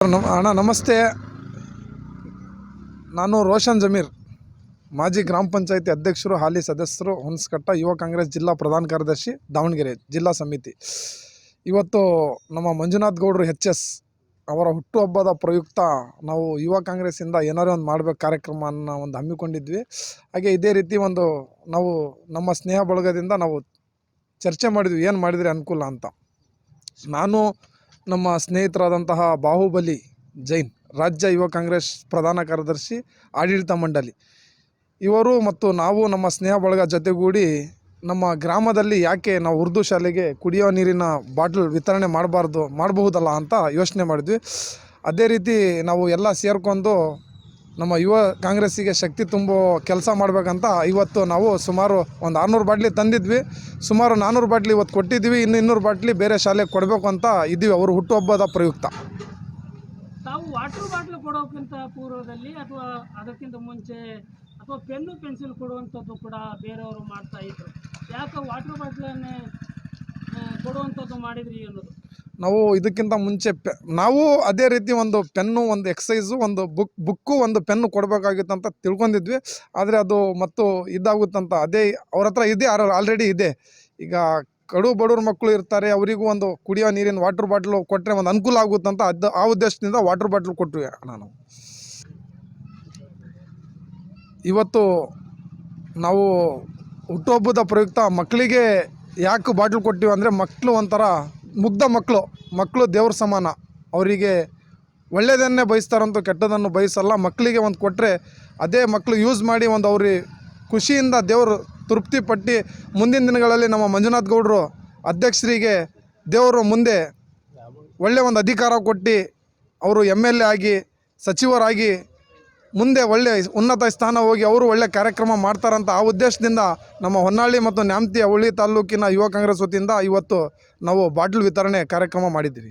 ನಮ್ ಅಣ್ಣ, ನಮಸ್ತೆ. ನಾನು ರೋಷನ್ ಜಮೀರ್. ಮಾಜಿ ಗ್ರಾಮ ಪಂಚಾಯತಿ ಅಧ್ಯಕ್ಷರು, ಹಾಲಿ ಸದಸ್ಯರು ಹೊನ್ಸ್ಕಟ್ಟ ಯುವ ಕಾಂಗ್ರೆಸ್ ಜಿಲ್ಲಾ ಪ್ರಧಾನ ಕಾರ್ಯದರ್ಶಿ, ದಾವಣಗೆರೆ ಜಿಲ್ಲಾ ಸಮಿತಿ. ಇವತ್ತು ನಮ್ಮ ಮಂಜುನಾಥ್ ಗೌಡರು ಎಚ್ ಎಸ್ ಅವರ ಹುಟ್ಟುಹಬ್ಬದ ಪ್ರಯುಕ್ತ ನಾವು ಯುವ ಕಾಂಗ್ರೆಸ್ಸಿಂದ ಏನಾರೇ ಒಂದು ಮಾಡಬೇಕು ಕಾರ್ಯಕ್ರಮವನ್ನು ಒಂದು ಹಮ್ಮಿಕೊಂಡಿದ್ವಿ. ಹಾಗೆ ಇದೇ ರೀತಿ ಒಂದು ನಾವು ನಮ್ಮ ಸ್ನೇಹ ಬಳಗದಿಂದ ನಾವು ಚರ್ಚೆ ಮಾಡಿದ್ವಿ, ಏನು ಮಾಡಿದರೆ ಅನುಕೂಲ ಅಂತ. ನಾನು ನಮ್ಮ ಸ್ನೇಹಿತರಾದಂತಹ ಬಾಹುಬಲಿ ಜೈನ್, ರಾಜ್ಯ ಯುವ ಕಾಂಗ್ರೆಸ್ ಪ್ರಧಾನ ಕಾರ್ಯದರ್ಶಿ ಆಡಳಿತ ಮಂಡಳಿ. ಇವರು ಮತ್ತು ನಾವು ನಮ್ಮ ಸ್ನೇಹ ಬಳಗ ಜೊತೆಗೂಡಿ ನಮ್ಮ ಗ್ರಾಮದಲ್ಲಿ ಯಾಕೆ ನಾವು ಉರ್ದು ಶಾಲೆಗೆ ಕುಡಿಯೋ ನೀರಿನ ಬಾಟಲ್ ವಿತರಣೆ ಮಾಡಬಾರ್ದು, ಮಾಡಬಹುದಲ್ಲ ಅಂತ ಯೋಚನೆ ಮಾಡಿದ್ವಿ. ಅದೇ ರೀತಿ ನಾವು ಎಲ್ಲ ಸೇರ್ಕೊಂಡು ನಮ್ಮ ಯುವ ಕಾಂಗ್ರೆಸ್ಸಿಗೆ ಶಕ್ತಿ ತುಂಬೋ ಕೆಲಸ ಮಾಡಬೇಕಂತ ಇವತ್ತು ನಾವು ಸುಮಾರು ಒಂದು ಆರುನೂರು ಬಾಟ್ಲಿ ತಂದಿದ್ವಿ. ಸುಮಾರು ನಾನ್ನೂರು ಬಾಟ್ಲಿ ಇವತ್ತು ಕೊಟ್ಟಿದ್ವಿ ಇನ್ನು ಇನ್ನೂರು ಬಾಟ್ಲಿ ಬೇರೆ ಶಾಲೆಗೆ ಕೊಡಬೇಕು ಅಂತ ಇದ್ದೀವಿ ಅವರು ಹುಟ್ಟುಹಬ್ಬದ ಪ್ರಯುಕ್ತ. ತಾವು ವಾಟರ್ ಬಾಟ್ಲು ಕೊಡೋಕ್ಕಿಂತ ಪೂರ್ವದಲ್ಲಿ ಅಥವಾ ಅದಕ್ಕಿಂತ ಮುಂಚೆ ಅಥವಾ ಪೆನ್ನು, ಪೆನ್ಸಿಲ್ ಕೊಡುವಂಥದ್ದು ಕೂಡ ಬೇರೆಯವರು ಮಾಡ್ತಾ ಇದ್ರು. ಯಾಕೆ ವಾಟರ್ ಬಾಟ್ಲನ್ನೇ ಕೊಡುವಂಥದ್ದು ಮಾಡಿದ್ರಿ ಅನ್ನೋದು? ನಾವು ಇದಕ್ಕಿಂತ ಮುಂಚೆ ಪೆ, ನಾವು ಅದೇ ರೀತಿ ಒಂದು ಪೆನ್ನು, ಒಂದು ಎಕ್ಸಸೈಸು ಒಂದು ಬುಕ್, ಬುಕ್ಕು, ಒಂದು ಪೆನ್ನು ಕೊಡಬೇಕಾಗಿತ್ತು ಅಂತ ತಿಳ್ಕೊಂಡಿದ್ವಿ. ಆದರೆ ಅದು ಮತ್ತು ಇದಾಗುತ್ತಂತ ಅದೇ ಅವ್ರ ಹತ್ರ ಇದೆ ಆಲ್ರೆಡಿ ಇದೆ. ಈಗ ಕಡು ಬಡವ್ರ ಮಕ್ಕಳು ಇರ್ತಾರೆ, ಅವರಿಗೂ ಒಂದು ಕುಡಿಯೋ ನೀರಿನ ವಾಟರ್ ಬಾಟ್ಲು ಕೊಟ್ಟರೆ ಒಂದು ಅನುಕೂಲ ಆಗುತ್ತಂತ ಅದು, ಆ ಉದ್ದೇಶದಿಂದ ವಾಟರ್ ಬಾಟ್ಲು ಕೊಟ್ವಿ ನಾನು. ಇವತ್ತು ನಾವು ಹುಟ್ಟುಹಬ್ಬದ ಪ್ರಯುಕ್ತ ಮಕ್ಕಳಿಗೆ ಯಾಕೆ ಬಾಟ್ಲು ಕೊಟ್ಟಿವಿ ಅಂದರೆ ಮಕ್ಕಳು ಒಂಥರ ಮುಗ್ಧ ಮಕ್ಕಳು ಮಕ್ಕಳು ದೇವ್ರ ಸಮಾನ. ಅವರಿಗೆ ಒಳ್ಳೆಯದನ್ನೇ ಬಯಸ್ತಾರಂತೂ ಕೆಟ್ಟದನ್ನು ಬಯಸಲ್ಲ. ಮಕ್ಕಳಿಗೆ ಒಂದು ಕೊಟ್ಟರೆ ಅದೇ ಮಕ್ಕಳು ಯೂಸ್ ಮಾಡಿ ಒಂದು ಅವ್ರಿಗೆ ಖುಷಿಯಿಂದ ದೇವರು ತೃಪ್ತಿ ಪಟ್ಟು. ಮುಂದಿನ ದಿನಗಳಲ್ಲಿ ನಮ್ಮ ಮಂಜುನಾಥ್ ಗೌಡರು ಅಧ್ಯಕ್ಷರಿಗೆ ದೇವರು ಮುಂದೆ ಒಳ್ಳೆಯ ಒಂದು ಅಧಿಕಾರ ಕೊಟ್ಟು, ಅವರು ಎಂ ಎಲ್ ಎ ಆಗಿ, ಸಚಿವರಾಗಿ ಮುಂದೆ ಒಳ್ಳೆ ಉನ್ನತ ಸ್ಥಾನ ಹೋಗಿ ಅವರು ಒಳ್ಳೆ ಕಾರ್ಯಕ್ರಮ ಮಾಡ್ತಾರಂತ ಆ ಉದ್ದೇಶದಿಂದ ನಮ್ಮ ಹೊನ್ನಾಳಿ ಮತ್ತು ನ್ಯಾಮತಿ ಅವಳಿ ತಾಲೂಕಿನ ಯುವ ಕಾಂಗ್ರೆಸ್ ವತಿಯಿಂದ ಇವತ್ತು ನಾವು ಬಾಟ್ಲು ವಿತರಣೆ ಕಾರ್ಯಕ್ರಮ ಮಾಡಿದ್ದೀವಿ.